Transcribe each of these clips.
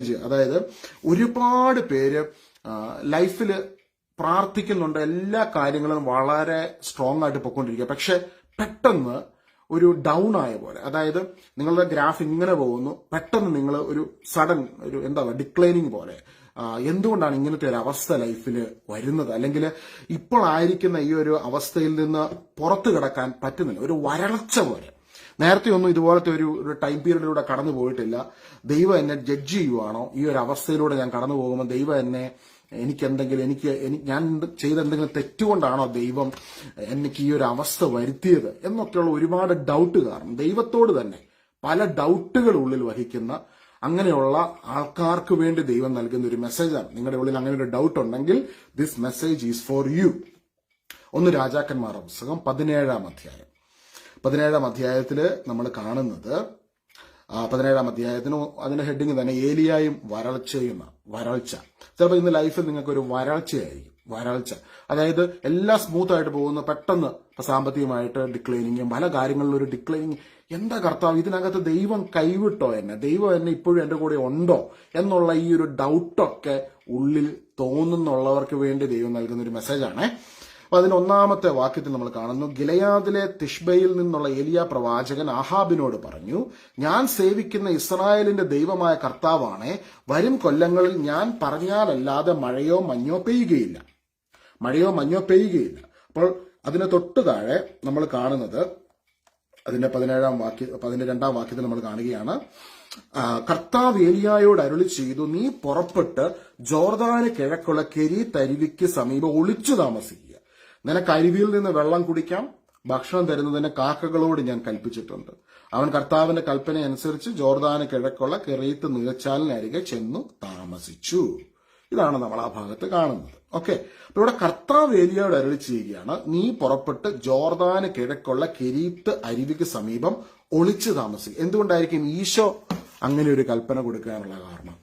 അതായത് ഒരുപാട് പേര് ലൈഫിൽ പ്രാർത്ഥിക്കുന്നുണ്ട് എല്ലാ കാര്യങ്ങളും വളരെ സ്ട്രോങ് ആയിട്ട് പൊയ്ക്കൊണ്ടിരിക്കുക പക്ഷെ പെട്ടെന്ന് ഒരു ഡൗൺ ആയ പോലെ അതായത് നിങ്ങളുടെ ഗ്രാഫ് ഇങ്ങനെ പോകുന്നു പെട്ടെന്ന് നിങ്ങൾ ഒരു സഡൻ ഒരു എന്താ പറയുക ഡിക്ലൈനിങ് പോലെ. എന്തുകൊണ്ടാണ് ഇങ്ങനത്തെ ഒരു അവസ്ഥ ലൈഫിൽ വരുന്നത്? അല്ലെങ്കിൽ ഇപ്പോൾ ആയിരിക്കുന്ന ഈ ഒരു അവസ്ഥയിൽ നിന്ന് പുറത്തു കിടക്കാൻ പറ്റുന്നില്ല. ഒരു വരൾച്ച പോലെ. നേരത്തെ ഒന്നും ഇതുപോലത്തെ ഒരു ടൈം പീരീഡിലൂടെ കടന്നു പോയിട്ടില്ല. ദൈവം എന്നെ ജഡ്ജ് ചെയ്യുവാണോ? ഈ ഒരു അവസ്ഥയിലൂടെ ഞാൻ കടന്നു പോകുമ്പോൾ ദൈവം എന്നെ എനിക്ക് എന്തെങ്കിലും എനിക്ക് ഞാൻ ചെയ്ത എന്തെങ്കിലും തെറ്റുകൊണ്ടാണോ ദൈവം എനിക്ക് ഈ ഒരു അവസ്ഥ വരുത്തിയത് എന്നൊക്കെയുള്ള ഒരുപാട് ഡൗട്ട് കാരണം ദൈവത്തോട് തന്നെ പല ഡൗട്ടുകൾ ഉള്ളിൽ വഹിക്കുന്ന അങ്ങനെയുള്ള ആൾക്കാർക്ക് വേണ്ടി ദൈവം നൽകുന്ന ഒരു മെസ്സേജാണ് നിങ്ങളുടെ ഉള്ളിൽ അങ്ങനെ ഒരു ഡൗട്ട് ഉണ്ടെങ്കിൽ this message is for you ഒന്ന് രാജാക്കന്മാരുടെ പുസ്തകം പതിനേഴാം അധ്യായം. പതിനേഴാം അധ്യായത്തിൽ നമ്മൾ കാണുന്നത്. പതിനേഴാം അധ്യായത്തിന് അതിന്റെ ഹെഡിങ് തന്നെ ഏലിയായും വരൾച്ചയും. വരൾച്ച. ചിലപ്പോൾ ഇന്ന് ലൈഫിൽ നിങ്ങൾക്ക് ഒരു വരൾച്ചയായിരിക്കും. വരൾച്ച. അതായത് എല്ലാം സ്മൂത്ത് ആയിട്ട് പോകുന്ന പെട്ടെന്ന് സാമ്പത്തികമായിട്ട് ഡിക്ലൈനിങ്ങും പല കാര്യങ്ങളിലും ഒരു ഡിക്ലൈനിങ് എന്താ കർത്താവ് ഇതിനകത്ത് ദൈവം കൈവിട്ടോ എന്നെ? ദൈവം എന്നെ ഇപ്പോഴും എന്റെ കൂടെ ഉണ്ടോ? എന്നുള്ള ഈ ഒരു ഡൗട്ടൊക്കെ ഉള്ളിൽ തോന്നുന്നുള്ളവർക്ക് വേണ്ടി ദൈവം നൽകുന്ന ഒരു മെസ്സേജാണേ അപ്പൊ അതിന്റെ ഒന്നാമത്തെ വാക്യത്തിൽ നമ്മൾ കാണുന്നു ഗിലയാദിലെ തിഷ്ബയിൽ നിന്നുള്ള ഏലിയ പ്രവാചകൻ ആഹാബിനോട് പറഞ്ഞു ഞാൻ സേവിക്കുന്ന ഇസ്രായേലിന്റെ ദൈവമായ കർത്താവാണ് വരും കൊല്ലങ്ങളിൽ ഞാൻ പറഞ്ഞാലല്ലാതെ മഴയോ മഞ്ഞോ പെയ്യുകയില്ല. മഴയോ മഞ്ഞോ പെയ്യുകയില്ല. അപ്പോൾ അതിന് തൊട്ട് താഴെ നമ്മൾ കാണുന്നത് അതിന്റെ പതിനേഴാം വാക്യ പതിന്റെ രണ്ടാം വാക്യത്തിൽ നമ്മൾ കാണുകയാണ് കർത്താവ് ഏലിയായോട് അരുളി ചെയ്തു നീ പുറപ്പെട്ട് ജോർദാന് കിഴക്കുള്ള കെരി തരുവിക്ക് സമീപം ഒളിച്ചു താമസിക്കുക നിനക്ക് അരുവിയിൽ നിന്ന് വെള്ളം കുടിക്കാം ഭക്ഷണം തരുന്നതിന് കാക്കകളോട് ഞാൻ കൽപ്പിച്ചിട്ടുണ്ട്. അവൻ കർത്താവിന്റെ കൽപ്പന അനുസരിച്ച് ജോർദാന് കിഴക്കുള്ള കെറീത്ത് നീർച്ചാലിനരികെ ചെന്നു താമസിച്ചു. ഇതാണ് നമ്മൾ ആ ഭാഗത്ത് കാണുന്നത്. ഓക്കെ. അപ്പൊ ഇവിടെ കർത്താവ് ഏലിയോട് അരളി ചെയ്യുകയാണ് നീ പുറപ്പെട്ട് ജോർദാന് കിഴക്കുള്ള കിരീത്ത് അരുവിക്ക് സമീപം ഒളിച്ചു താമസിക്കും എന്തുകൊണ്ടായിരിക്കും ഈശോ അങ്ങനെ ഒരു കൽപ്പന കൊടുക്കാനുള്ള കാരണം?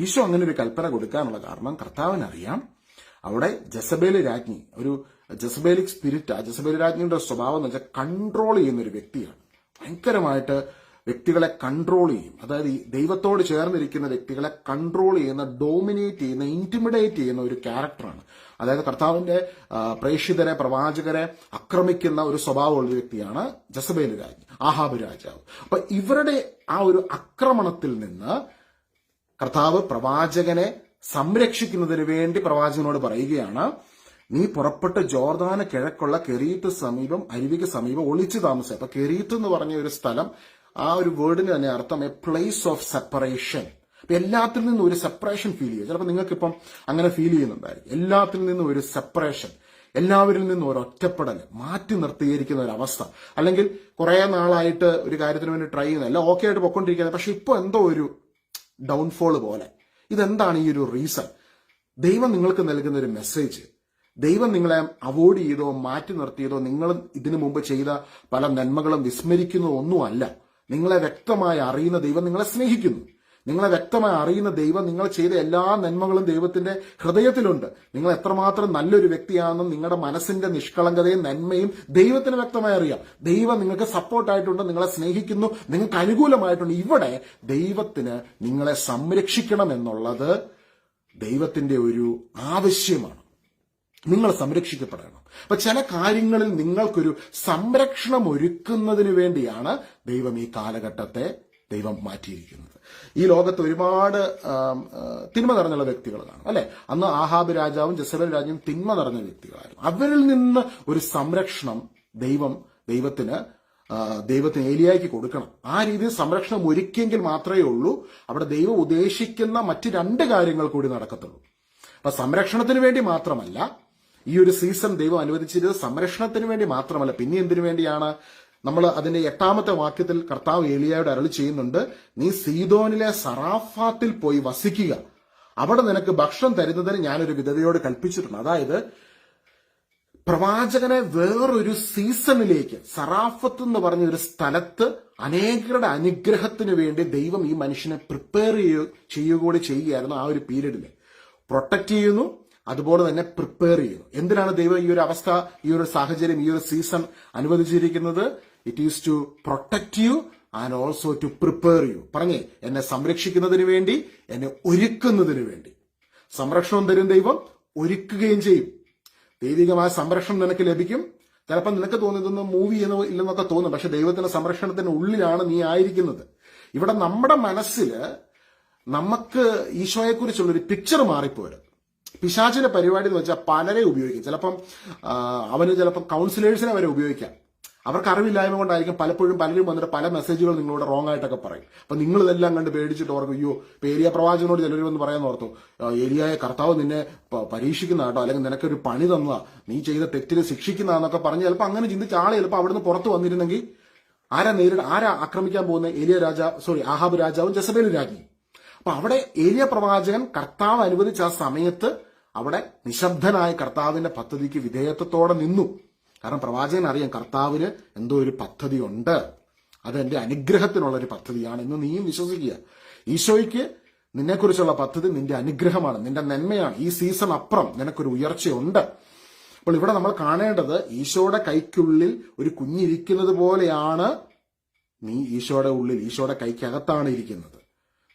ഈശോ അങ്ങനെ ഒരു കൽപ്പന കൊടുക്കാനുള്ള കാരണം കർത്താവിനറിയാം. അവിടെ ജസബേൽ രാജ്ഞി ഒരു ജസബേലിക് സ്പിരിറ്റ് ആ ജസബേൽ രാജ്ഞിയുടെ സ്വഭാവം എന്ന് വെച്ചാൽ കൺട്രോൾ ചെയ്യുന്ന ഒരു വ്യക്തിയാണ്. ഭയങ്കരമായിട്ട് വ്യക്തികളെ കൺട്രോൾ ചെയ്യും. അതായത് ഈ ദൈവത്തോട് ചേർന്നിരിക്കുന്ന വ്യക്തികളെ കൺട്രോൾ ചെയ്യുന്ന ഡോമിനേറ്റ് ചെയ്യുന്ന ഇന്റിമിഡേറ്റ് ചെയ്യുന്ന ഒരു ക്യാരക്ടറാണ് അതായത് കർത്താവിന്റെ പ്രേക്ഷിതരെ പ്രവാചകരെ ആക്രമിക്കുന്ന ഒരു സ്വഭാവമുള്ള വ്യക്തിയാണ് ജസബേൽ രാജ്ഞി ആഹാബ് രാജാവ്. അപ്പൊ ഇവരുടെ ആ ഒരു ആക്രമണത്തിൽ നിന്ന് കർത്താവ് പ്രവാചകനെ സംരക്ഷിക്കുന്നതിന് വേണ്ടി പ്രവാചകനോട് പറയുകയാണ് നീ പുറപ്പെട്ട് ജോർദാന് കിഴക്കുള്ള കെരീത്ത് സമീപം അരുവിക്ക് സമീപം ഒളിച്ചു താമസം അപ്പൊ കെരീത്ത് എന്ന് പറഞ്ഞ ഒരു സ്ഥലം ആ ഒരു വേർഡിന് തന്നെ അർത്ഥം എ പ്ലേസ് ഓഫ് സെപ്പറേഷൻ. അപ്പൊ എല്ലാത്തിൽ നിന്നും ഒരു സെപ്പറേഷൻ ഫീൽ ചെയ്യുക. ചിലപ്പോൾ നിങ്ങൾക്കിപ്പം അങ്ങനെ ഫീൽ ചെയ്യുന്നുണ്ടായിരിക്കും. എല്ലാത്തിൽ നിന്നും ഒരു സെപ്പറേഷൻ എല്ലാവരിൽ നിന്നും ഒരു ഒറ്റപ്പെടൽ മാറ്റി നിർത്തിയിരിക്കുന്ന ഒരു അവസ്ഥ. അല്ലെങ്കിൽ കുറെ നാളായിട്ട് ഒരു കാര്യത്തിന് വേണ്ടി ട്രൈ ചെയ്യുന്ന എല്ലാം ഓക്കെ ആയിട്ട് പൊക്കൊണ്ടിരിക്കുന്നത് പക്ഷെ ഇപ്പോൾ എന്തോ ഒരു ഡൗൺഫോൾ പോലെ. ഇതെന്താണ് ഈ ഒരു റീസൺ ദൈവം നിങ്ങൾക്ക് നൽകുന്ന ഒരു മെസ്സേജ് ദൈവം നിങ്ങളെ അവോയ്ഡ് ചെയ്തോ മാറ്റി നിർത്തിയതോ നിങ്ങൾ ഇതിനു മുമ്പ് ചെയ്ത പല നന്മകളും വിസ്മരിക്കുന്നതോ ഒന്നുമല്ല നിങ്ങളെ വ്യക്തമായി അറിയുന്ന ദൈവം നിങ്ങളെ സ്നേഹിക്കുന്നു. നിങ്ങളെ വ്യക്തമായി അറിയുന്ന ദൈവം നിങ്ങൾ ചെയ്ത എല്ലാ നന്മകളും ദൈവത്തിന്റെ ഹൃദയത്തിലുണ്ട്. നിങ്ങൾ എത്രമാത്രം നല്ലൊരു വ്യക്തിയാണെന്നും നിങ്ങളുടെ മനസ്സിന്റെ നിഷ്കളങ്കതയും നന്മയും ദൈവത്തിന് വ്യക്തമായി അറിയാം. ദൈവം നിങ്ങൾക്ക് സപ്പോർട്ടായിട്ടുണ്ട് നിങ്ങളെ സ്നേഹിക്കുന്നു നിങ്ങൾക്ക് അനുകൂലമായിട്ടുണ്ട്. ഇവിടെ ദൈവത്തിന് നിങ്ങളെ സംരക്ഷിക്കണം എന്നുള്ളത് ദൈവത്തിന്റെ ഒരു ആവശ്യമാണ്. നിങ്ങൾ സംരക്ഷിക്കപ്പെടണം. അപ്പൊ ചില കാര്യങ്ങളിൽ നിങ്ങൾക്കൊരു സംരക്ഷണം ഒരുക്കുന്നതിന് വേണ്ടിയാണ് ദൈവം ഈ കാലഘട്ടത്തെ ദൈവം മാറ്റിയിരിക്കുന്നത്. ഈ ലോകത്ത് ഒരുപാട് തിന്മ നിറഞ്ഞുള്ള വ്യക്തികൾ കാണും അല്ലെ? അന്ന് ആഹാബ് രാജാവും ജസബൽ രാജ്യവും തിന്മ നിറഞ്ഞ വ്യക്തികളായിരുന്നു. അവരിൽ നിന്ന് ഒരു സംരക്ഷണം ദൈവം ദൈവത്തിന് ദൈവത്തിന് ഏലിയാക്കി കൊടുക്കണം. ആ രീതിയിൽ സംരക്ഷണം ഒരുക്കിയെങ്കിൽ മാത്രമേ ഉള്ളൂ. അവിടെ ദൈവം ഉദ്ദേശിക്കുന്ന മറ്റ് രണ്ട് കാര്യങ്ങൾ കൂടി നടക്കത്തുള്ളൂ. അപ്പൊ സംരക്ഷണത്തിന് വേണ്ടി മാത്രമല്ല ഈ ഒരു സീസൺ ദൈവം അനുവദിച്ചിരുന്നത് സംരക്ഷണത്തിന് വേണ്ടി മാത്രമല്ല. പിന്നെ എന്തിനു വേണ്ടിയാണ്? നമ്മൾ അതിന്റെ എട്ടാമത്തെ വാക്യത്തിൽ കർത്താവ് ഏലിയായോട് അരളി ചെയ്യുന്നുണ്ട് നീ സീതോനിലെ സറാഫാത്തിൽ പോയി വസിക്കുക. അവിടെ നിനക്ക് ഭക്ഷണം തരുന്നതിന് ഞാനൊരു വിധവയോട് കൽപ്പിച്ചിട്ടുണ്ട്. അതായത് പ്രവാചകനെ വേറൊരു സീസണിലേക്ക് സറാഫത്ത് എന്ന് പറഞ്ഞ ഒരു സ്ഥലത്ത് അനേകരുടെ അനുഗ്രഹത്തിന് വേണ്ടി ദൈവം ഈ മനുഷ്യനെ പ്രിപ്പയർ ചെയ്യുക കൂടി ചെയ്യുകയായിരുന്നു ആ ഒരു പീരീഡിൽ പ്രൊട്ടക്റ്റ് ചെയ്യുന്നു അതുപോലെ തന്നെ പ്രിപ്പയർ ചെയ്യുന്നു. എന്തിനാണ് ദൈവം ഈ ഒരു അവസ്ഥ ഈ ഒരു സാഹചര്യം ഈ ഒരു സീസൺ അനുവദിച്ചിരിക്കുന്നത്? It is to protect you and also to prepare you പറഞ്ഞേ എന്നെ സംരക്ഷിക്കുന്നതിന് വേണ്ടി എന്നെ ഒരുക്കുന്നതിന് വേണ്ടി. സംരക്ഷണം തരും ദൈവം ഒരുക്കുകയും ചെയ്യും. ദൈവികമായ സംരക്ഷണം നിനക്ക് ലഭിക്കും. ചിലപ്പോൾ നിനക്ക് തോന്നിയതൊന്നും മൂവി എന്ന് ഇല്ലെന്നൊക്കെ തോന്നും. പക്ഷെ ദൈവത്തിന്റെ സംരക്ഷണത്തിന് ഉള്ളിലാണ് നീ ആയിരിക്കുന്നത്. ഇവിടെ നമ്മുടെ മനസ്സിൽ നമുക്ക് ഈശോയെക്കുറിച്ചുള്ള ഒരു പിക്ചർ മാറിപ്പോരും പിശാചിന്റെ പരിപാടി എന്ന് വെച്ചാൽ പലരെ ഉപയോഗിക്കും. ചിലപ്പം അവന് ചിലപ്പം കൗൺസിലേഴ്സിനെ വരെ ഉപയോഗിക്കാം. അവർക്ക് അറിവില്ലായ്മ കൊണ്ടായിരിക്കും പലപ്പോഴും പലരും വന്നിട്ട് പല മെസ്സേജുകൾ നിങ്ങളോട് റോങ് ആയിട്ടൊക്കെ പറയും. അപ്പൊ നിങ്ങൾ ഇതെല്ലാം കണ്ട് പേടിച്ചിട്ട് ഓർക്കും അയ്യോ പേരിയ പ്രവാചകനോട് ചിലർ വന്ന് പറയാൻ ഓർത്തു. ഏരിയായ കർത്താവ് നിന്നെ പരീക്ഷിക്കുന്ന കേട്ടോ അല്ലെങ്കിൽ നിനക്കൊരു പണി തന്നതാ. നീ ചെയ്ത തെറ്റിന് ശിക്ഷിക്കുന്നതാന്നൊക്കെ പറഞ്ഞ് ചിലപ്പോൾ അങ്ങനെ ചിന്തിച്ച ആളെ ചിലപ്പോൾ അവിടുന്ന് പുറത്ത് വന്നിരുന്നെങ്കിൽ ആരാ നേരിട ആരാ ആക്രമിക്കാൻ പോകുന്ന ഏലിയ രാജ സോറി ആഹാബ് രാജാവും ജസബേൽ രാജ്ഞി അപ്പൊ അവിടെ ഏലിയ പ്രവാചകൻ കർത്താവ് അനുവദിച്ച ആ സമയത്ത് അവിടെ നിശബ്ദനായ കർത്താവിന്റെ പദ്ധതിക്ക് വിധേയത്വത്തോടെ നിന്നു. കാരണം പ്രവാചകൻ അറിയാം കർത്താവിന് എന്തോ ഒരു പദ്ധതി ഉണ്ട് അത് എന്റെ അനുഗ്രഹത്തിനുള്ള ഒരു പദ്ധതിയാണ് എന്ന് നീയും വിശ്വസിക്കുക. ഈശോയ്ക്ക് നിന്നെക്കുറിച്ചുള്ള പദ്ധതി നിന്റെ അനുഗ്രഹമാണ് നിന്റെ നന്മയാണ്. ഈ സീസൺ അപ്പുറം നിനക്കൊരു ഉയർച്ചയുണ്ട്. അപ്പോൾ ഇവിടെ നമ്മൾ കാണേണ്ടത് ഈശോയുടെ കൈക്കുള്ളിൽ ഒരു കുഞ്ഞിരിക്കുന്നത് പോലെയാണ് നീ ഈശോയുടെ ഉള്ളിൽ ഈശോയുടെ കൈക്കകത്താണ് ഇരിക്കുന്നത്.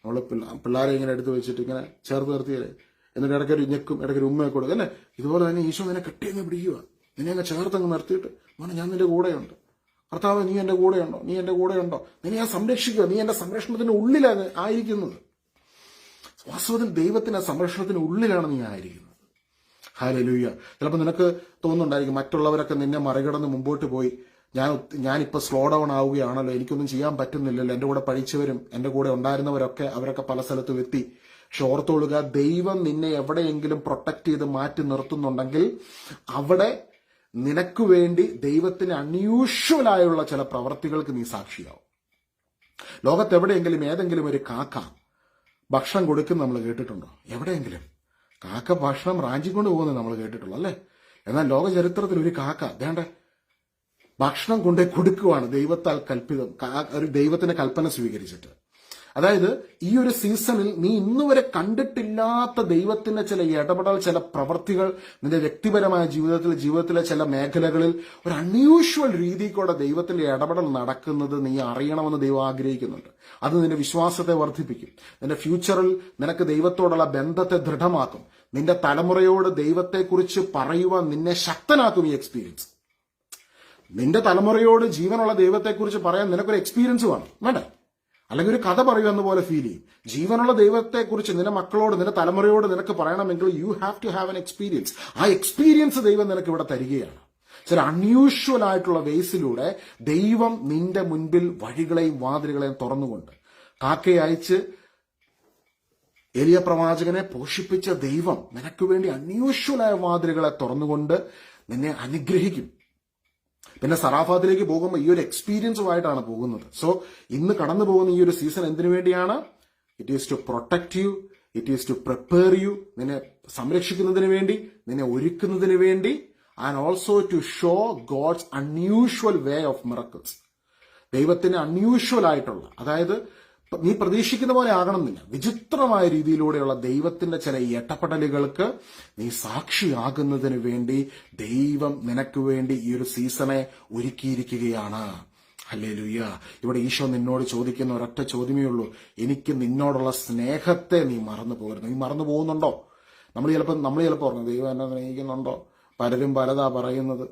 നമ്മൾ പിള്ളേരെ ഇങ്ങനെ എടുത്തു വെച്ചിട്ട് ഇങ്ങനെ ചേർത്ത് നിർത്തിയാലേ? എന്നിട്ട് ഇടയ്ക്കൊരു ഞെക്കും ഇടയ്ക്കൊരു ഉമ്മയൊക്കെ കൊടുക്കും. അല്ലേ? ഇതുപോലെ തന്നെ ഈശോ നിന്നെ കെട്ടിയെന്ന് പിടിക്കുക നിന്നെ അങ്ങ് ചേർത്തങ്ങ് നിർത്തിയിട്ട് മോനെ ഞാൻ നിന്റെ കൂടെയുണ്ട്. കർത്താവ് നീ എന്റെ കൂടെയുണ്ടോ? നീ എന്റെ കൂടെയുണ്ടോ? നിന്നെ ഞാൻ സംരക്ഷിക്കുക. നീ എന്റെ സംരക്ഷണത്തിന്റെ ഉള്ളിലാണ് ആയിരിക്കുന്നത്. വാസ്തവത്തിൽ ദൈവത്തിന്റെ സംരക്ഷണത്തിന് ഉള്ളിലാണ് നീ ആയിരിക്കുന്നത്. ഹാലലൂയ്യ ചിലപ്പോൾ നിനക്ക് തോന്നുന്നുണ്ടായിരിക്കും മറ്റുള്ളവരൊക്കെ നിന്നെ മറികടന്ന് മുമ്പോട്ട് പോയി. ഞാൻ ഞാനിപ്പോൾ ഞാനിപ്പോ സ്ലോ ഡൗൺ ആവുകയാണല്ലോ. എനിക്കൊന്നും ചെയ്യാൻ പറ്റുന്നില്ലല്ലോ. എന്റെ കൂടെ പഠിച്ചവരും എന്റെ കൂടെ ഉണ്ടായിരുന്നവരൊക്കെ അവരൊക്കെ പല സ്ഥലത്തും എത്തി. പക്ഷെ ഓർത്തോളുക ദൈവം നിന്നെ എവിടെയെങ്കിലും പ്രൊട്ടക്ട് ചെയ്ത് മാറ്റി നിർത്തുന്നുണ്ടെങ്കിൽ അവിടെ നിനക്ക് വേണ്ടി ദൈവത്തിന് അൺയൂഷ്വൽ ആയുള്ള ചില പ്രവർത്തികൾക്ക് നീ സാക്ഷിയാവും. ലോകത്തെവിടെയെങ്കിലും ഏതെങ്കിലും ഒരു കാക്ക ഭക്ഷണം കൊടുക്കുന്ന നമ്മൾ കേട്ടിട്ടുണ്ടോ? എവിടെയെങ്കിലും. കാക്ക ഭക്ഷണം റാഞ്ചിക്കൊണ്ട് പോകുന്നത് നമ്മൾ കേട്ടിട്ടുള്ളൂ അല്ലേ? എന്നാൽ ലോക ചരിത്രത്തിൽ ഒരു കാക്ക വേണ്ട ഭക്ഷണം കൊണ്ടേ കൊടുക്കുവാണ് ദൈവത്താൽ കൽപ്പിതം ഒരു ദൈവത്തിന്റെ കൽപ്പന സ്വീകരിച്ചിട്ട്. അതായത് ഈ ഒരു സീസണിൽ നീ ഇന്നുവരെ കണ്ടിട്ടില്ലാത്ത ദൈവത്തിന്റെ ചില ഇടപെടൽ ചില പ്രവർത്തികൾ നിന്റെ വ്യക്തിപരമായ ജീവിതത്തിൽ ജീവിതത്തിലെ ചില മേഖലകളിൽ ഒരു അൺയൂഷ്വൽ രീതിക്കൂടെ ദൈവത്തിന്റെ ഇടപെടൽ നടക്കുന്നത് നീ അറിയണമെന്ന് ദൈവം ആഗ്രഹിക്കുന്നുണ്ട്. അത് നിന്റെ വിശ്വാസത്തെ വർദ്ധിപ്പിക്കും. നിന്റെ ഫ്യൂച്ചറിൽ നിനക്ക് ദൈവത്തോടുള്ള ബന്ധത്തെ ദൃഢമാക്കും. നിന്റെ തലമുറയോട് ദൈവത്തെക്കുറിച്ച് പറയുവാൻ നിന്നെ ശക്തനാക്കും ഈ എക്സ്പീരിയൻസ് നിന്റെ തലമുറയോട് ജീവനുള്ള ദൈവത്തെക്കുറിച്ച് പറയാൻ നിനക്കൊരു എക്സ്പീരിയൻസ് വേണം. വേണ്ടേ? അല്ലെങ്കിൽ ഒരു കഥ പറയുമെന്ന പോലെ ഫീൽ ചെയ്യും. ജീവനുള്ള ദൈവത്തെക്കുറിച്ച് നിന്റെ മക്കളോട് നിന്റെ തലമുറയോട് നിനക്ക് പറയണമെങ്കിൽ you have to have an experience ആ എക്സ്പീരിയൻസ് ദൈവം നിനക്ക് ഇവിടെ തരികയാണ്. ചില അൺയൂഷ്വൽ ആയിട്ടുള്ള വേസിലൂടെ ദൈവം നിന്റെ മുൻപിൽ വഴികളെയും വാതിലുകളെയും തുറന്നുകൊണ്ട് കാക്കയെ അയച്ച് എലിയ പ്രവാചകനെ പോഷിപ്പിച്ച ദൈവം നിനക്ക് വേണ്ടി അൺയൂഷ്വലായ വാതിലുകളെ തുറന്നുകൊണ്ട് നിന്നെ അനുഗ്രഹിക്കും. പിന്നെ സറാഫാത്തിലേക്ക് പോകുമ്പോൾ ഈ ഒരു എക്സ്പീരിയൻസുമായിട്ടാണ് പോകുന്നത്. സോ ഇന്ന് കടന്നു പോകുന്ന ഈ ഒരു സീസൺ എന്തിനു വേണ്ടിയാണ്? It is to protect you it is to prepare you നിന്നെ സംരക്ഷിക്കുന്നതിന് വേണ്ടി നിന്നെ ഒരുക്കുന്നതിന് വേണ്ടി and also to show God's unusual way of miracles ദൈവത്തിന് അൺയൂഷ്വൽ ആയിട്ടുള്ള അതായത് നീ പ്രതീക്ഷിക്കുന്ന പോലെ ആകണമെന്നില്ല. വിചിത്രമായ രീതിയിലൂടെയുള്ള ദൈവത്തിന്റെ ചില ഏട്ടപ്പെടലുകൾക്ക് നീ സാക്ഷിയാകുന്നതിന് വേണ്ടി ദൈവം നിനക്ക് വേണ്ടി ഈ ഒരു സീസണെ ഒരുക്കിയിരിക്കുകയാണ്. അല്ലേ ലുയ്യ ഇവിടെ ഈശോ നിന്നോട് ചോദിക്കുന്ന ഒരൊറ്റ ചോദ്യമേ ഉള്ളൂ. എനിക്ക് നിന്നോടുള്ള സ്നേഹത്തെ നീ മറന്നു പോകരുത്. നീ മറന്നു പോകുന്നുണ്ടോ? നമ്മൾ ചിലപ്പോൾ നമ്മൾ ചിലപ്പോൾ പറഞ്ഞു ദൈവം എന്നെ സ്നേഹിക്കുന്നുണ്ടോ? പലരും പലതാ പറയുന്നത്.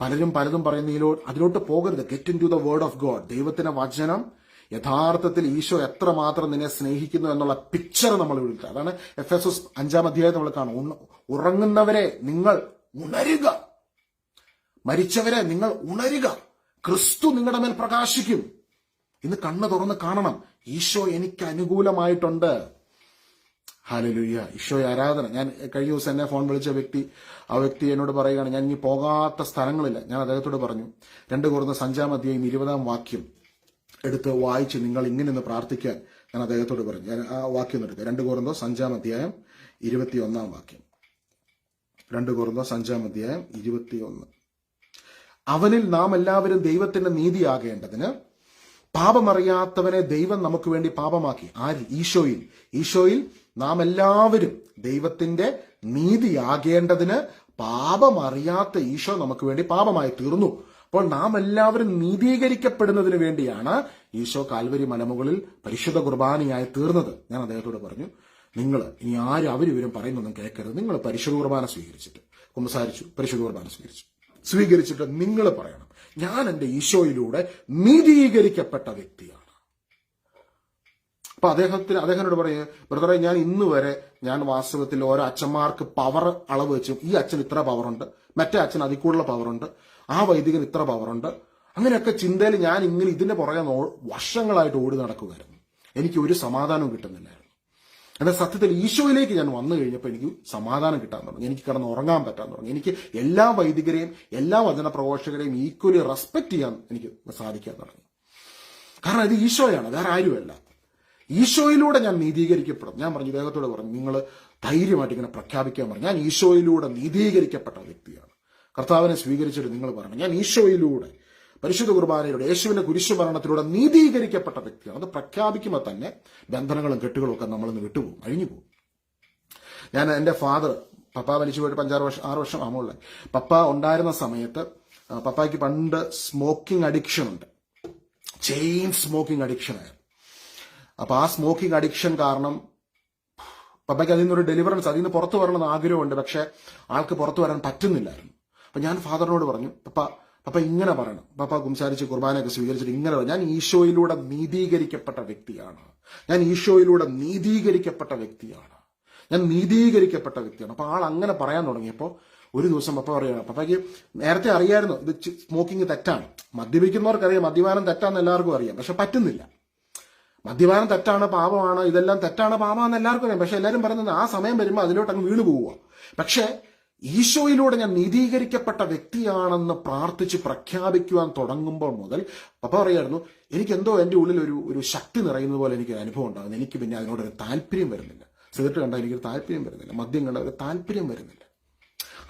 പലരും പലതും പറയുന്നതിലോ അതിലോട്ട് പോകരുത്. Get into the word of God ദൈവത്തിന്റെ വചനം യഥാർത്ഥത്തിൽ ഈശോ എത്രമാത്രം നിന്നെ സ്നേഹിക്കുന്നു എന്നുള്ള പിക്ചർ നമ്മൾ വിളിക്കുക അതാണ് എഫ് എസ് എസ് അഞ്ചാം അധ്യായം നമ്മൾ കാണും ഉറങ്ങുന്നവരെ നിങ്ങൾ ഉണരുക. മരിച്ചവരെ നിങ്ങൾ ഉണരുക. ക്രിസ്തു നിങ്ങളുടെ മേൽ പ്രകാശിക്കും. ഇന്ന് കണ്ണ് തുറന്ന് കാണണം. ഈശോ എനിക്ക് അനുകൂലമായിട്ടുണ്ട്. ഹാലലുയ്യ ഈശോയെ ആരാധന. ഞാൻ കഴിഞ്ഞ ദിവസം എന്നെ ഫോൺ വിളിച്ച വ്യക്തി ആ വ്യക്തി എന്നോട് പറയുകയാണ് ഞാൻ ഇനി പോകാത്ത സ്ഥലങ്ങളില്ല. ഞാൻ അദ്ദേഹത്തോട് പറഞ്ഞു രണ്ട് കുറഞ്ഞ സഞ്ചാമധ്യയും ഇരുപതാം വാക്യം എടുത്ത് വായിച്ച് നിങ്ങൾ ഇങ്ങനെ ഒന്ന് പ്രാർത്ഥിക്കാൻ ഞാൻ അദ്ദേഹത്തോട് പറഞ്ഞു. ഞാൻ ആ വാക്യം എടുക്കുക എടുക്കാം രണ്ട് കുറന്തോ സഞ്ചാം അധ്യായം ഇരുപത്തിയൊന്നാം വാക്യം. രണ്ട് കുറന്തോ സഞ്ചാം അധ്യായം ഇരുപത്തിയൊന്ന്. അവനിൽ നാം എല്ലാവരും ദൈവത്തിന്റെ നീതിയാകേണ്ടതിന് പാപമറിയാത്തവനെ ദൈവം നമുക്ക് വേണ്ടി പാപമാക്കി. ആര്? ഈശോയിൽ. ഈശോയിൽ നാം എല്ലാവരും ദൈവത്തിന്റെ നീതിയാകേണ്ടതിന് പാപമറിയാത്ത ഈശോ നമുക്ക് വേണ്ടി പാപമായി തീർന്നു. അപ്പോൾ നാം എല്ലാവരും നീതീകരിക്കപ്പെടുന്നതിന് വേണ്ടിയാണ് ഈശോ കാൽവരി മലമുകളിൽ പരിശുദ്ധ കുർബാനയായി തീർന്നത്. ഞാൻ അദ്ദേഹത്തോട് പറഞ്ഞു നിങ്ങൾ ഇനി ആരും അവരും ഇവരും പറയുന്നൊന്നും കേൾക്കരുത്. നിങ്ങൾ പരിശുദ്ധ കുർബാന സ്വീകരിച്ചിട്ട് കുമ്പസാരിച്ചു പരിശുദ്ധ കുർബാന സ്വീകരിച്ചു. സ്വീകരിച്ചിട്ട് നിങ്ങൾ പറയണം ഞാൻ എന്റെ ഈശോയിലൂടെ നീതീകരിക്കപ്പെട്ട വ്യക്തിയാണ്. അപ്പൊ അദ്ദേഹത്തിന് അദ്ദേഹത്തിനോട് പറയുക ബ്രദറെ ഞാൻ ഇന്ന് വരെ ഞാൻ വാസ്തവത്തിൽ ഓരോ അച്ഛന്മാർക്ക് പവർ അളവ് വെച്ചു ഈ അച്ഛൻ ഇത്ര പവറുണ്ട് മറ്റേ അച്ഛൻ അതിൽ കൂടുതൽ പവറുണ്ട്. ആ വൈദികൻ ഇത്ര പവറുണ്ട് അങ്ങനെയൊക്കെ ചിന്തയിൽ ഞാൻ ഇങ്ങനെ ഇതിന്റെ പുറകെ വർഷങ്ങളായിട്ട് ഓടി നടക്കുമായിരുന്നു എനിക്ക് ഒരു സമാധാനവും കിട്ടുന്നില്ലായിരുന്നു. എന്നാൽ സത്യത്തിൽ ഈശോയിലേക്ക് ഞാൻ വന്നു കഴിഞ്ഞപ്പോൾ എനിക്ക് സമാധാനം കിട്ടാൻ തുടങ്ങി. എനിക്ക് കിടന്ന് ഉറങ്ങാൻ പറ്റാൻ തുടങ്ങി. എനിക്ക് എല്ലാ വൈദികരെയും എല്ലാ വചന പ്രഘോഷകരെയും ഈക്വലി റെസ്പെക്ട് ചെയ്യാൻ എനിക്ക് സാധിക്കാൻ തുടങ്ങി. കാരണം ഇത് ഈശോയാണ് വേറെ ആരുമല്ല. ഈശോയിലൂടെ ഞാൻ നീതീകരിക്കപ്പെടും ഞാൻ പറഞ്ഞു ഇദ്ദേഹത്തോട് പറഞ്ഞു നിങ്ങൾ ധൈര്യമായിട്ട് ഇങ്ങനെ പ്രഖ്യാപിക്കാൻ പറഞ്ഞു. ഞാൻ ഈശോയിലൂടെ നീതീകരിക്കപ്പെട്ട വ്യക്തിയാണ്. കർത്താവിനെ സ്വീകരിച്ചിട്ട് നിങ്ങൾ പറഞ്ഞു. ഞാൻ ഈശോയിലൂടെ പരിശുദ്ധ കുർബാനയിലൂടെ യേശുവിന്റെ കുരിശുമരണത്തിലൂടെ നീതീകരിക്കപ്പെട്ട വ്യക്തിയാണ്. അത് പ്രഖ്യാപിക്കുമ്പോൾ തന്നെ ബന്ധനങ്ങളും കെട്ടുകളും ഒക്കെ നമ്മളിന്ന് വിട്ടുപോകും അഴിഞ്ഞു പോകും ഞാൻ എന്റെ ഫാദർ പപ്പ മരിച്ചു പോയിട്ട് അഞ്ചാറ് വർഷം ആറ് വർഷം ആമുള്ള പപ്പ ഉണ്ടായിരുന്ന സമയത്ത് പപ്പായ്ക്ക് പണ്ട് സ്മോക്കിംഗ് അഡിക്ഷൻ ഉണ്ട്. ചെയിൻ സ്മോക്കിംഗ് അഡിക്ഷൻ ആയിരുന്നു. അപ്പൊ ആ സ്മോക്കിംഗ് അഡിക്ഷൻ കാരണം പപ്പയ്ക്ക് അതിൽ നിന്നൊരു ഡെലിവറൻസ് അതിൽ നിന്ന് പുറത്തു വരണമെന്ന് ആഗ്രഹമുണ്ട് പക്ഷെ ആൾക്ക് പുറത്തു വരാൻ പറ്റുന്നില്ലായിരുന്നു. അപ്പൊ ഞാൻ ഫാദറിനോട് പറഞ്ഞു പപ്പ പപ്പ ഇങ്ങനെ പറയണം. പപ്പ കുംസാരിച്ച് കുർബാനയൊക്കെ സ്വീകരിച്ചിട്ട് ഇങ്ങനെ ഞാൻ ഈശോയിലൂടെ നീതീകരിക്കപ്പെട്ട വ്യക്തിയാണ്. ഞാൻ ഈശോയിലൂടെ നീതീകരിക്കപ്പെട്ട വ്യക്തിയാണ്. ഞാൻ നീതീകരിക്കപ്പെട്ട വ്യക്തിയാണ്. അപ്പൊ ആൾ അങ്ങനെ പറയാൻ തുടങ്ങിയപ്പോൾ ഒരു ദിവസം പപ്പ പറയുകയാണ് പപ്പയ്ക്ക് നേരത്തെ അറിയായിരുന്നു ഇത് സ്മോക്കിംഗ് തെറ്റാണ്. മദ്യപിക്കുന്നവർക്കറിയാം മദ്യപാനം തെറ്റാന്ന് എല്ലാവർക്കും അറിയാം പക്ഷെ പറ്റുന്നില്ല. മദ്യപാനം തെറ്റാണ് പാപമാണ് ഇതെല്ലാം തെറ്റാണ് പാപമാണെന്ന് എല്ലാവർക്കും അറിയാം പക്ഷെ എല്ലാവരും പറയുന്നത് ആ സമയം വരുമ്പോൾ അതിലോട്ട് അങ്ങ് വീണ് പോവുക പക്ഷെ ഈശോയിലൂടെ ഞാൻ നീതീകരിക്കപ്പെട്ട വ്യക്തിയാണെന്ന് പ്രാർത്ഥിച്ച് പ്രഖ്യാപിക്കുവാൻ തുടങ്ങുമ്പോൾ മുതൽ പപ്പ പറയായിരുന്നു എനിക്ക് എന്തോ എന്റെ ഉള്ളിൽ ഒരു ഒരു ശക്തി നിറയുന്നത് പോലെ എനിക്ക് അനുഭവം ഉണ്ടാകുന്നു. എനിക്ക് പിന്നെ അതിനോടൊരു താല്പര്യം വരുന്നില്ല. സിഗരറ്റ് കണ്ടാൽ എനിക്കൊരു താല്പര്യം വരുന്നില്ല. മദ്യം കണ്ടാൽ ഒരു താല്പര്യം വരുന്നില്ല.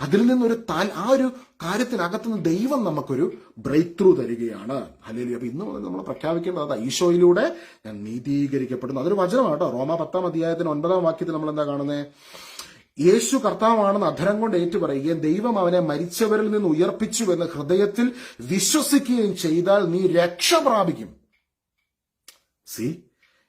അതിൽ നിന്നൊരു താൽ ആ ഒരു കാര്യത്തിനകത്തുനിന്ന് ദൈവം നമുക്കൊരു ബ്രേക്ക് ത്രൂ തരികയാണ്. അല്ലെങ്കിൽ അപ്പൊ ഇന്ന് നമ്മൾ പ്രഖ്യാപിക്കേണ്ടത് അതാ ഈശോയിലൂടെ ഞാൻ നീതീകരിക്കപ്പെടുന്നു. അതൊരു വചനമാണ് കേട്ടോ. റോമ പത്താം അധ്യായത്തിന് ഒൻപതാം വാക്യത്തിൽ നമ്മൾ എന്താ കാണുന്നത് യേശു കർത്താവാണെന്ന് അധരം കൊണ്ട് ഏറ്റുപറയുകയും ദൈവം അവനെ മരിച്ചവരിൽ നിന്ന് ഉയർപ്പിച്ചുവെന്ന് ഹൃദയത്തിൽ വിശ്വസിക്കുകയും ചെയ്താൽ നീ രക്ഷ പ്രാപിക്കും. സി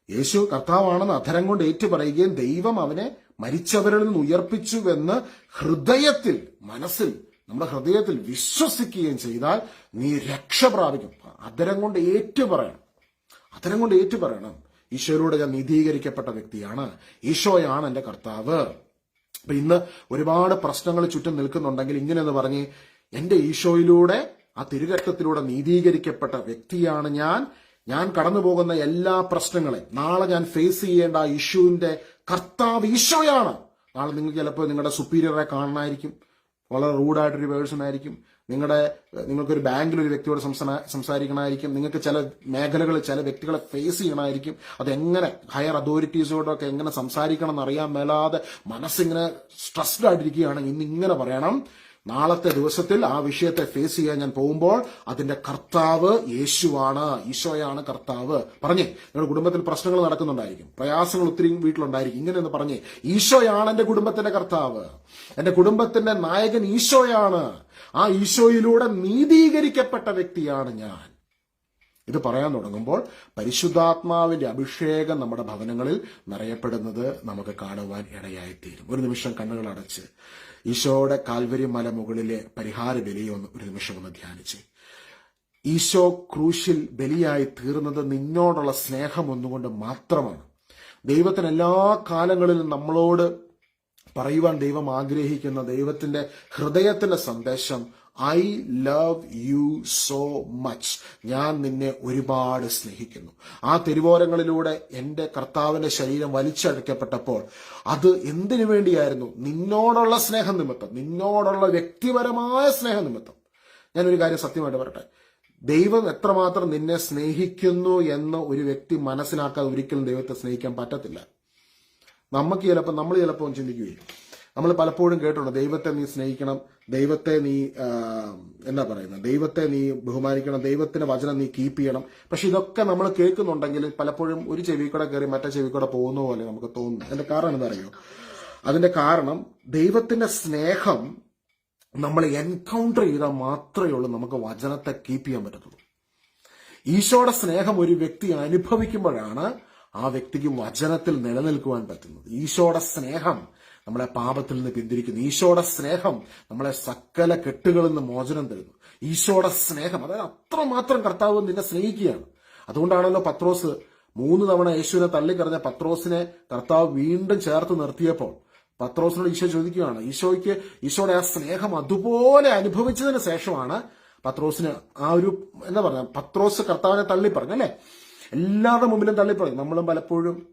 യേശു കർത്താവാണെന്ന് അധരം കൊണ്ട് ഏറ്റുപറയുകയും ദൈവം അവനെ മരിച്ചവരിൽ നിന്ന് ഉയർപ്പിച്ചുവെന്ന് ഹൃദയത്തിൽ മനസ്സിൽ നമ്മുടെ ഹൃദയത്തിൽ വിശ്വസിക്കുകയും ചെയ്താൽ നീ രക്ഷ പ്രാപിക്കും. അധരം കൊണ്ട് ഏറ്റുപറയണം. അധരം കൊണ്ട് ഏറ്റുപറയണം. ഈശോയിലൂടെ ഞാൻ നീതീകരിക്കപ്പെട്ട വ്യക്തിയാണ്. ഈശോയാണ് എന്റെ കർത്താവ്. അപ്പൊ ഇന്ന് ഒരുപാട് പ്രശ്നങ്ങൾ ചുറ്റും നിൽക്കുന്നുണ്ടെങ്കിൽ ഇങ്ങനെയെന്ന് പറഞ്ഞ് എന്റെ ഈശോയിലൂടെ ആ തിരുരക്തത്തിലൂടെ നീതീകരിക്കപ്പെട്ട വ്യക്തിയാണ് ഞാൻ. ഞാൻ കടന്നു പോകുന്ന എല്ലാ പ്രശ്നങ്ങളെയും നാളെ ഞാൻ ഫേസ് ചെയ്യേണ്ട ആ ഇഷ്യൂവിന്റെ കർത്താവ് ഈശോയാണ്. നാളെ നിങ്ങൾ ചിലപ്പോൾ നിങ്ങളുടെ സുപ്പീരിയറെ കാണണമായിരിക്കും വളരെ റൂഡായിട്ടൊരു പേഴ്സൺ ആയിരിക്കും. നിങ്ങളുടെ നിങ്ങൾക്കൊരു ബാങ്കിൽ ഒരു വ്യക്തിയോട് സംസാ- സംസാരിക്കണമായിരിക്കും. നിങ്ങൾക്ക് ചില മേഖലകൾ ചില വ്യക്തികളെ ഫേസ് ചെയ്യണമായിരിക്കും. അതെങ്ങനെ ഹയർ അതോറിറ്റീസോടൊക്കെ എങ്ങനെ സംസാരിക്കണം എന്നറിയാൻ മേലാതെ മനസ്സിങ്ങനെ സ്ട്രെസ്ഡ് ആയിട്ടിരിക്കുകയാണെങ്കിൽ ഇന്ന് ഇങ്ങനെ പറയണം. നാളത്തെ ദിവസത്തിൽ ആ വിഷയത്തെ ഫേസ് ചെയ്യാൻ ഞാൻ പോകുമ്പോൾ അതിന്റെ കർത്താവ് യേശുവാണ്. ഈശോയാണ് കർത്താവ്. പറഞ്ഞേ നിങ്ങളുടെ കുടുംബത്തിൽ പ്രശ്നങ്ങൾ നടക്കുന്നുണ്ടായിരിക്കും. പ്രയാസങ്ങൾ ഒത്തിരി വീട്ടിലുണ്ടായിരിക്കും. ഇങ്ങനെയൊന്ന് പറഞ്ഞേ ഈശോയാണ് എന്റെ കുടുംബത്തിന്റെ കർത്താവ്. എന്റെ കുടുംബത്തിന്റെ നായകൻ ഈശോയാണ്. ആ ഈശോയിലൂടെ നീതീകരിക്കപ്പെട്ട വ്യക്തിയാണ് ഞാൻ. ഇത് പറയാൻ തുടങ്ങുമ്പോൾ പരിശുദ്ധാത്മാവിന്റെ അഭിഷേകം നമ്മുടെ ഭവനങ്ങളിൽ നിറയപ്പെടുന്നത് നമുക്ക് കാണുവാൻ ഇടയായിത്തീരും. ഒരു നിമിഷം കണ്ണുകൾ അടച്ച് ഈശോയുടെ കാൽവരി മല മുകളിലെ പരിഹാര ബലിയൊന്ന് ഒരു നിമിഷം ഒന്ന് ധ്യാനിച്ച്. ഈശോ ക്രൂശിൽ ബലിയായി തീർന്നത് നിന്നോടുള്ള സ്നേഹം ഒന്നുകൊണ്ട് മാത്രമാണ്. ദൈവത്തിന് എല്ലാ കാലങ്ങളിലും നമ്മളോട് പറയുവാൻ ദൈവം ആഗ്രഹിക്കുന്ന ദൈവത്തിന്റെ ഹൃദയത്തിന്റെ സന്ദേശം I love you so much. ഞാൻ നിന്നെ ഒരുപാട് സ്നേഹിക്കുന്നു. ആ തിരുവോരങ്ങളിലൂടെ എന്റെ കർത്താവിന്റെ ശരീരം വലിച്ചഴക്കപ്പെട്ടപ്പോൾ അത് എന്തിനു വേണ്ടിയായിരുന്നു? നിന്നോടുള്ള സ്നേഹം നിമിത്തം നിന്നോടുള്ള വ്യക്തിപരമായ സ്നേഹം നിമിത്തം ഞാനൊരു കാര്യം സത്യമായിട്ട് പറയട്ടെ. ദൈവം എത്രമാത്രം നിന്നെ സ്നേഹിക്കുന്നു എന്ന് ഒരു വ്യക്തി മനസ്സിലാക്കാതെ ഒരിക്കലും ദൈവത്തെ സ്നേഹിക്കാൻ പറ്റത്തില്ല. നമുക്ക് ചിലപ്പോൾ നമ്മൾ ചിലപ്പോൾ ചിന്തിക്കുകയും. നമ്മൾ പലപ്പോഴും കേട്ടിട്ടുണ്ട് ദൈവത്തെ നീ സ്നേഹിക്കണം ദൈവത്തെ നീ എന്താ പറയുന്നത് ദൈവത്തെ നീ ബഹുമാനിക്കണം ദൈവത്തിന്റെ വചനം നീ കീപ്പ് ചെയ്യണം. പക്ഷെ ഇതൊക്കെ നമ്മൾ കേൾക്കുന്നുണ്ടെങ്കിൽ പലപ്പോഴും ഒരു ചെവി കൂടെ കയറി മറ്റേ ചെവി കൂടെ പോകുന്ന പോലെ നമുക്ക് തോന്നുന്നു. അതിന്റെ കാരണം എന്താ അറിയോ അതിന്റെ കാരണം ദൈവത്തിന്റെ സ്നേഹം നമ്മൾ എൻകൗണ്ടർ ചെയ്താൽ മാത്രമേ ഉള്ളൂ നമുക്ക് വചനത്തെ കീപ്പ് ചെയ്യാൻ പറ്റത്തുള്ളൂ. ഈശോയുടെ സ്നേഹം ഒരു വ്യക്തി അനുഭവിക്കുമ്പോഴാണ് ആ വ്യക്തിക്ക് വചനത്തിൽ നിലനിൽക്കുവാൻ പറ്റുന്നത്. ഈശോയുടെ സ്നേഹം നമ്മളെ പാപത്തിൽ നിന്ന് പിന്തിരിക്കുന്നു. ഈശോയുടെ സ്നേഹം നമ്മളെ സകല കെട്ടുകളിൽ നിന്ന് മോചനം തരുന്നു. ഈശോയുടെ സ്നേഹം അതായത് അത്രമാത്രം കർത്താവ് നിന്നെ സ്നേഹിക്കുകയാണ്. അതുകൊണ്ടാണല്ലോ പത്രോസ് മൂന്ന് തവണ യേശുവിനെ തള്ളിക്കറിഞ്ഞ പത്രോസിനെ കർത്താവ് വീണ്ടും ചേർത്ത് നിർത്തിയപ്പോൾ പത്രോസിനോട് ഈശോ ചോദിക്കുകയാണ് ഈശോയ്ക്ക് ഈശോയുടെ ആ സ്നേഹം അതുപോലെ അനുഭവിച്ചതിന് ശേഷമാണ് പത്രോസിന് ആ ഒരു എന്താ പറയുക പത്രോസ് കർത്താവിനെ തള്ളി അല്ലേ? എല്ലാവരുടെ മുമ്പിലും തള്ളിപ്പറഞ്ഞു നമ്മളും പലപ്പോഴും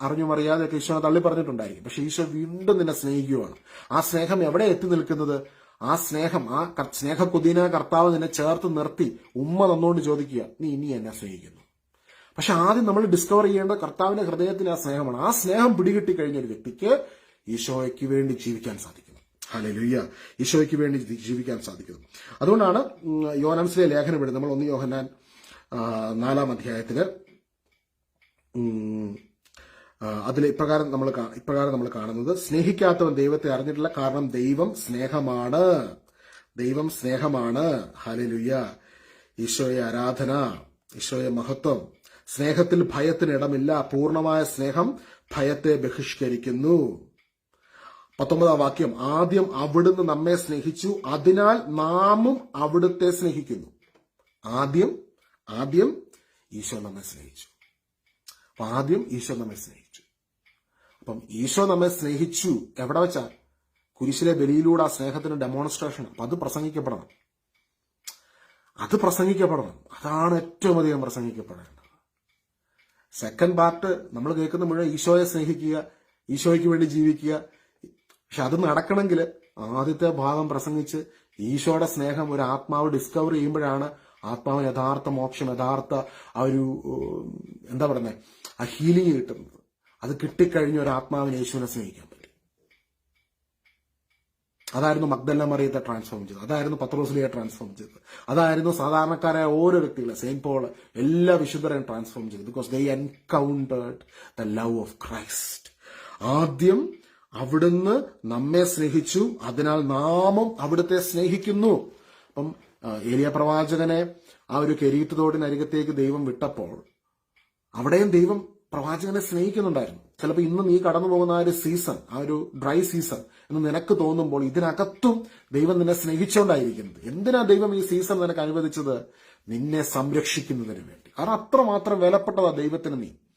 അറിഞ്ഞും അറിയാതെയൊക്കെ ഈശോ തള്ളി പറഞ്ഞിട്ടുണ്ടായിരിക്കും പക്ഷെ ഈശോ വീണ്ടും നിന്നെ സ്നേഹിക്കുകയാണ്. ആ സ്നേഹം എവിടെ എത്തി നിൽക്കുന്നത്? ആ സ്നേഹം ആ സ്നേഹ സ്നേഹക്കുതിന കർത്താവ് നിന്നെ ചേർത്ത് നിർത്തി ഉമ്മ തന്നുകൊണ്ട് ചോദിക്കുക നീ ഇനി എന്നെ സ്നേഹിക്കുന്നു? പക്ഷെ ആദ്യം നമ്മൾ ഡിസ്കവർ ചെയ്യേണ്ട കർത്താവിന്റെ ഹൃദയത്തിലെ ആ സ്നേഹമാണ്. ആ സ്നേഹം പിടികിട്ടി കഴിഞ്ഞ ഒരു വ്യക്തിക്ക് ഈശോയ്ക്ക് വേണ്ടി ജീവിക്കാൻ സാധിക്കുന്നു. ലുയ്യ ഈശോയ്ക്ക് വേണ്ടി ജീവിക്കാൻ സാധിക്കുന്നു. അതുകൊണ്ടാണ് ഉം, യോനാൻസിലെ ലേഖനം ഇവിടെ. നമ്മൾ ഒന്ന് യോഹന്നാൻ നാലാം ആ, അതിൽ ഇപ്രകാരം നമ്മൾ ഇപ്രകാരം നമ്മൾ കാണുന്നത് സ്നേഹിക്കാത്തവൻ ദൈവത്തെ അറിഞ്ഞിട്ടില്ല കാരണം ദൈവം സ്നേഹമാണ്. ദൈവം സ്നേഹമാണ്. ഹലലുയ്യ ഈശോയെ ആരാധന ഈശോയെ മഹത്വം. സ്നേഹത്തിൽ ഭയത്തിന് ഇടമില്ല. പൂർണമായ സ്നേഹം ഭയത്തെ ബഹിഷ്കരിക്കുന്നു. പത്തൊമ്പതാം വാക്യം ആദ്യം അവിടുന്ന് നമ്മെ സ്നേഹിച്ചു അതിനാൽ നാമും അവിടുത്തെ സ്നേഹിക്കുന്നു. ആദ്യം ആദ്യം ഈശോ നമ്മെ സ്നേഹിച്ചു. അപ്പൊ ആദ്യം ഈശോ നമ്മെ സ്നേഹിച്ചു. അപ്പം ഈശോ നമ്മെ സ്നേഹിച്ചു എവിടെ വെച്ചാ? കുരിശിലെ ബലിയിലൂടെ ആ സ്നേഹത്തിന് ഡെമോൺസ്ട്രേഷൻ അപ്പൊ അത് പ്രസംഗിക്കപ്പെടണം. അത് പ്രസംഗിക്കപ്പെടണം. അതാണ് ഏറ്റവും അധികം പ്രസംഗിക്കപ്പെടേണ്ടത്. സെക്കൻഡ് പാർട്ട് നമ്മൾ കേൾക്കുന്ന മുഴുവൻ ഈശോയെ സ്നേഹിക്കുക ഈശോയ്ക്ക് വേണ്ടി ജീവിക്കുക. പക്ഷെ അത് നടക്കണമെങ്കിൽ ആദ്യത്തെ ഭാഗം പ്രസംഗിച്ച് ഈശോയുടെ സ്നേഹം ഒരു ആത്മാവ് ഡിസ്കവർ ചെയ്യുമ്പോഴാണ് ആത്മാവ് യഥാർത്ഥ മോക്ഷം യഥാർത്ഥ ആ ഒരു എന്താ പറയുന്നത് ആ ഹീലിംഗ് കിട്ടുന്നത് അത് കിട്ടിക്കഴിഞ്ഞ ഒരു ആത്മാവിനെ യേശുവിനെ സ്നേഹിക്കാൻ പറ്റും. അതായിരുന്നു മഗ്ദല്ല മറിയത്തെ ട്രാൻസ്ഫോം ചെയ്തത്. അതായിരുന്നു പത്രോസിലിയെ ട്രാൻസ്ഫോം ചെയ്തത്. അതായിരുന്നു സാധാരണക്കാരായ ഓരോ വ്യക്തികളെ സെയിൻ പോൾ എല്ലാ വിശുദ്ധരെയും ട്രാൻസ്ഫോം ചെയ്തത്. Because they encountered the love of Christ ആദ്യം അവിടുന്ന് നമ്മെ സ്നേഹിച്ചു. അതിനാൽ നാമം അവിടുത്തെ സ്നേഹിക്കുന്നു. അപ്പം ഏലിയ പ്രവാചകനെ ആ ഒരു കെരീത്ത് തോടിനരികത്തേക്ക് ദൈവം വിട്ടപ്പോൾ അവിടെയും ദൈവം പ്രവാചകനെ സ്നേഹിക്കുന്നുണ്ടായിരുന്നു. ചിലപ്പോൾ ഇന്ന് നീ കടന്നു പോകുന്ന ആ ഒരു സീസൺ ആ ഒരു ഡ്രൈ സീസൺ എന്ന് നിനക്ക് തോന്നുമ്പോൾ ഇതിനകത്തും ദൈവം നിന്നെ സ്നേഹിച്ചുകൊണ്ടായിരിക്കുന്നത്. എന്തിനാ ദൈവം ഈ സീസൺ നിനക്ക് അനുവദിച്ചത്? നിന്നെ സംരക്ഷിക്കുന്നതിന് വേണ്ടി. കാരണം അത്രമാത്രം വിലപ്പെട്ടതാ ദൈവത്തിന് നീ.